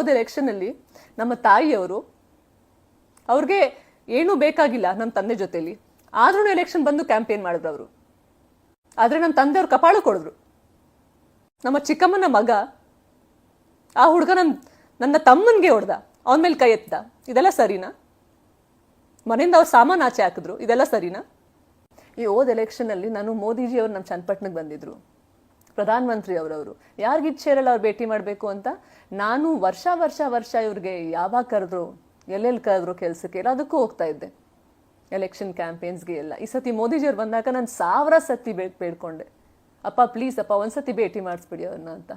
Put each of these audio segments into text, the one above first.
ಎಲೆಕ್ಷನಲ್ಲಿ ನಮ್ಮ ತಾಯಿಯವರು ಅವ್ರಿಗೆ ಏನೂ ಬೇಕಾಗಿಲ್ಲ ನಮ್ಮ ತಂದೆ ಜೊತೆಲಿ. ಆದ್ರೂ ಎಲೆಕ್ಷನ್ ಬಂದು ಕ್ಯಾಂಪೇನ್ ಮಾಡಿದ್ರು ಅವರು. ಆದರೆ ನಮ್ಮ ತಂದೆಯವ್ರು ಕಪಾಳು ಕೊಡಿದ್ರು. ನಮ್ಮ ಚಿಕ್ಕಮ್ಮನ ಮಗ ಆ ಹುಡುಗ ನನ್ನ ನನ್ನ ತಮ್ಮನಿಗೆ ಹೊಡೆದ. ಅವನ ಮೇಲೆ ಕೈ ಎತ್ತ ಇದೆಲ್ಲ ಸರಿನಾ? ಮನೆಯಿಂದ ಅವ್ರು ಸಾಮಾನು ಆಚೆ ಹಾಕಿದ್ರು. ಇದೆಲ್ಲ ಸರಿನಾ? ಈ ಹೋದ ಎಲೆಕ್ಷನಲ್ಲಿ ನಾನು ಮೋದಿಜಿ ಅವರು ನಮ್ಮ ಚನ್ನಪಟ್ಟಣಕ್ಕೆ ಬಂದಿದ್ರು. ಪ್ರಧಾನಮಂತ್ರಿ ಅವರವರು ಇರಲ್ಲ ಅವ್ರು ಭೇಟಿ ಮಾಡಬೇಕು ಅಂತ? ನಾನು ವರ್ಷ ವರ್ಷ ವರ್ಷ ಇವ್ರಿಗೆ ಯಾವಾಗ ಕರೆದ್ರು, ಎಲ್ಲೆಲ್ಲಿ ಕರೆದ್ರು ಕೆಲಸಕ್ಕೆ ಎಲ್ಲದಕ್ಕೂ ಹೋಗ್ತಾ ಇದ್ದೆ. ಎಲೆಕ್ಷನ್ ಕ್ಯಾಂಪೇನ್ಸ್ಗೆ ಎಲ್ಲ. ಈ ಸತಿ ಮೋದಿಜಿಯವ್ರು ಬಂದಾಗ ನಾನು ಸಾವಿರ ಸತಿ ಬೇ, ಬೇಡ್ಕೊಂಡೆ. ಅಪ್ಪ ಪ್ಲೀಸ್ ಅಪ್ಪ, ಒಂದ್ಸತಿ ಭೇಟಿ ಮಾಡಿಸ್ಬಿಡಿ ಅವ್ರನ್ನ ಅಂತ.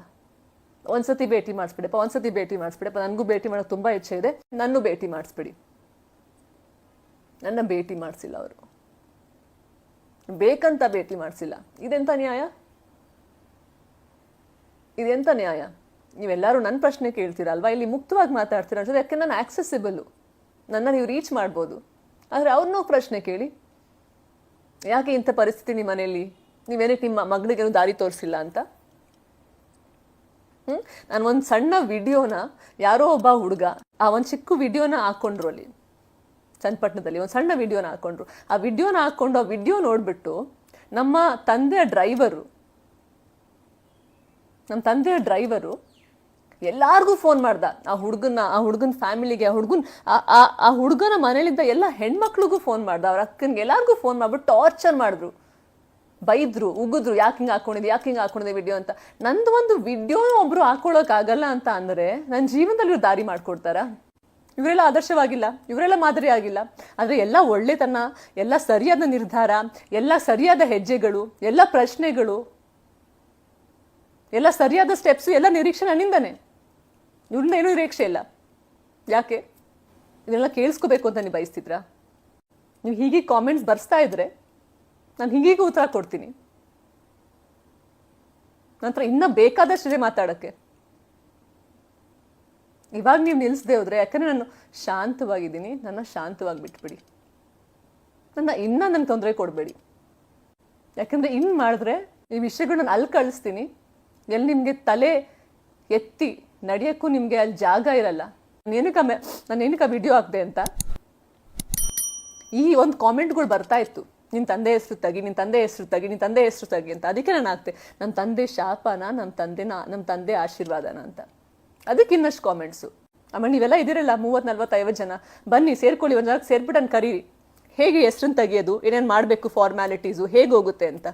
ಒಂದ್ಸತಿ ಭೇಟಿ ಮಾಡಿಸ್ಬಿಡಪ್ಪ ಒಂದ್ಸತಿ ಭೇಟಿ ಮಾಡಿಸ್ಬಿಡಪ್ಪ ನನಗೂ ಭೇಟಿ ಮಾಡೋಕೆ ತುಂಬ ಇಚ್ಛೆ ಇದೆ. ನನ್ನೂ ಭೇಟಿ ಮಾಡಿಸ್ಬಿಡಿ. ನನ್ನ ಭೇಟಿ ಮಾಡಿಸಿಲ್ಲ ಅವರು. ಬೇಕಂತ ಭೇಟಿ ಮಾಡಿಸಿಲ್ಲ. ಇದೆಂತ ನ್ಯಾಯ? ಇದೆಂತ ನ್ಯಾಯ? ನೀವೆಲ್ಲರೂ ನನ್ನ ಪ್ರಶ್ನೆ ಕೇಳ್ತೀರಲ್ವಾ ಇಲ್ಲಿ ಮುಕ್ತವಾಗಿ ಮಾತಾಡ್ತೀರ? ಅನ್ಸುತ್ತೆ ಯಾಕೆ ನಾನು ಆಕ್ಸೆಸಿಬಲ್ಲು ನನ್ನ ನೀವು ರೀಚ್ ಮಾಡ್ಬೋದು. ಆದರೆ ಅವ್ರನ್ನೂ ಪ್ರಶ್ನೆ ಕೇಳಿ. ಯಾಕೆ ಇಂಥ ಪರಿಸ್ಥಿತಿ ನಿಮ್ಮ ಮನೆಯಲ್ಲಿ? ನೀವೇನಕ್ಕೆ ನಿಮ್ಮ ಮಗಳಿಗೇನು ದಾರಿ ತೋರಿಸಿಲ್ಲ ಅಂತ? ಹ್ಞೂ ನಾನು ಒಂದು ಸಣ್ಣ ವಿಡಿಯೋನ ಯಾರೋ ಒಬ್ಬ ಹುಡುಗ ಆ ಒಂದು ಚಿಕ್ಕ ವಿಡಿಯೋನ ಹಾಕೊಂಡ್ರು ಅಲ್ಲಿ. ಚನ್ನಪಟ್ಟಣದಲ್ಲಿ ಒಂದು ಸಣ್ಣ ವಿಡಿಯೋನ ಹಾಕೊಂಡ್ರು. ಆ ವಿಡಿಯೋನ ಹಾಕ್ಕೊಂಡು ಆ ವಿಡಿಯೋ ನೋಡಿಬಿಟ್ಟು ನಮ್ಮ ತಂದೆಯ ಡ್ರೈವರು ನಮ್ಮ ತಂದೆಯ ಡ್ರೈವರು ಎಲ್ಲಾರ್ಗೂ ಫೋನ್ ಮಾಡ್ದ. ಆ ಹುಡುಗನ ಆ ಹುಡುಗನ ಫ್ಯಾಮಿಲಿಗೆ, ಆ ಹುಡುಗನ ಆ ಹುಡುಗನ ಮನೇಲಿದ್ದ ಎಲ್ಲ ಹೆಣ್ಮಕ್ಳಿಗೂ ಫೋನ್ ಮಾಡ್ದ. ಅವ್ರ ಅಕ್ಕನಿಗೆ ಎಲ್ಲಾರ್ಗೂ ಫೋನ್ ಮಾಡ್ಬಿಟ್ಟು ಟಾರ್ಚರ್ ಮಾಡಿದ್ರು. ಬೈದ್ರು, ಉಗಿದ್ರು, ಯಾಕೆ ಹಿಂಗೆ ಹಾಕೊಂಡಿದ್ದೆ, ಯಾಕೆ ಹಿಂಗೆ ಹಾಕೊಂಡಿದೆ ವಿಡಿಯೋ ಅಂತ. ನಂದು ಒಂದು ವಿಡಿಯೋ ಒಬ್ರು ಹಾಕೊಳ್ಳೋಕ್ಕಾಗಲ್ಲ ಅಂತ ಅಂದರೆ ನನ್ನ ಜೀವನದಲ್ಲಿ ಇವ್ರು ದಾರಿ ಮಾಡ್ಕೊಡ್ತಾರಾ? ಇವರೆಲ್ಲ ಆದರ್ಶವಾಗಿಲ್ಲ, ಇವರೆಲ್ಲ ಮಾದರಿ ಆಗಿಲ್ಲ. ಆದರೆ ಎಲ್ಲ ಒಳ್ಳೆತನ, ಎಲ್ಲ ಸರಿಯಾದ ನಿರ್ಧಾರ, ಎಲ್ಲ ಸರಿಯಾದ ಹೆಜ್ಜೆಗಳು, ಎಲ್ಲ ಪ್ರಶ್ನೆಗಳು ಎಲ್ಲ ಸರಿಯಾದ ಸ್ಟೆಪ್ಸು ಎಲ್ಲ ನಿರೀಕ್ಷೆ ನನ್ನಿಂದನೇ. ಇವ್ರಿಂದ ಏನೂ ನಿರೀಕ್ಷೆ ಇಲ್ಲ. ಯಾಕೆ? ಇದನ್ನೆಲ್ಲ ಕೇಳಿಸ್ಕೋಬೇಕು ಅಂತ ನೀವು ಬಯಸ್ತಿದ್ರಾ? ನೀವು ಹೀಗೆ ಕಾಮೆಂಟ್ಸ್ ಬರ್ಸ್ತಾ ಇದ್ರೆ ನಾನು ಹೀಗೀಗ ಉತ್ತರ ಕೊಡ್ತೀನಿ. ನಂತರ ಇನ್ನೂ ಬೇಕಾದಷ್ಟಿದೆ ಮಾತಾಡೋಕ್ಕೆ. ಇವಾಗ ನೀವು ನಿಲ್ಲಿಸದೆ ಹೋದ್ರೆ, ಯಾಕಂದ್ರೆ ನಾನು ಶಾಂತವಾಗಿದ್ದೀನಿ, ನನ್ನ ಶಾಂತವಾಗಿ ಬಿಟ್ಬಿಡಿ. ನನ್ನ ಇನ್ನೂ ನನಗೆ ತೊಂದರೆ ಕೊಡಬೇಡಿ. ಯಾಕಂದ್ರೆ ಇನ್ನು ಮಾಡಿದ್ರೆ ಈ ವಿಷಯಗಳು ನಾನು ಅಲ್ಲಿ ಕಳಿಸ್ತೀನಿ. ಎಲ್ಲಿ ನಿಮಗೆ ತಲೆ ಎತ್ತಿ ನಡೆಯೋಕ್ಕೂ ನಿಮಗೆ ಅಲ್ಲಿ ಜಾಗ ಇರಲ್ಲ. ನಾನು ಏನಕ್ಕೆ ಮೆ ನಾನು ಏನಕ್ಕೆ ವಿಡಿಯೋ ಹಾಕಿದೆ ಅಂತ? ಈ ಒಂದು ಕಾಮೆಂಟ್ಗಳು ಬರ್ತಾ ಇತ್ತು. ನಿನ್ನ ತಂದೆ ಹೆಸರು ತಗಿ ನಿನ್ನ ತಂದೆ ಹೆಸರು ತಗಿ ನಿನ್ನ ತಂದೆ ಹೆಸರು ತಗಿ ಅಂತ. ಅದಕ್ಕೆ ನಾನು ಹಾಕ್ತೆ ನನ್ನ ತಂದೆ ಶಾಪನ ನಮ್ಮ ತಂದೆನ ನಮ್ಮ ತಂದೆ ಆಶೀರ್ವಾದನ ಅಂತ. ಅದಕ್ಕೆ ಇನ್ನಷ್ಟು ಕಾಮೆಂಟ್ಸು ಆಮೇಲೆ ನೀವೆಲ್ಲ ಇದಿರಲ್ಲ ಮೂವತ್ತು ನಲ್ವತ್ತು ಐವತ್ತು ಜನ. ಬನ್ನಿ, ಸೇರ್ಕೊಳ್ಳಿ, ಒಂದು ಜನಕ್ಕೆ ಸೇರ್ಬಿಟ್ಟು ಕರೀರಿ. ಹೇಗೆ ಹೆಸ್ರನ್ನ ತೆಗೆಯೋದು, ಏನೇನು ಮಾಡಬೇಕು ಫಾರ್ಮ್ಯಾಲಿಟೀಸು ಹೇಗೆ ಹೋಗುತ್ತೆ ಅಂತ.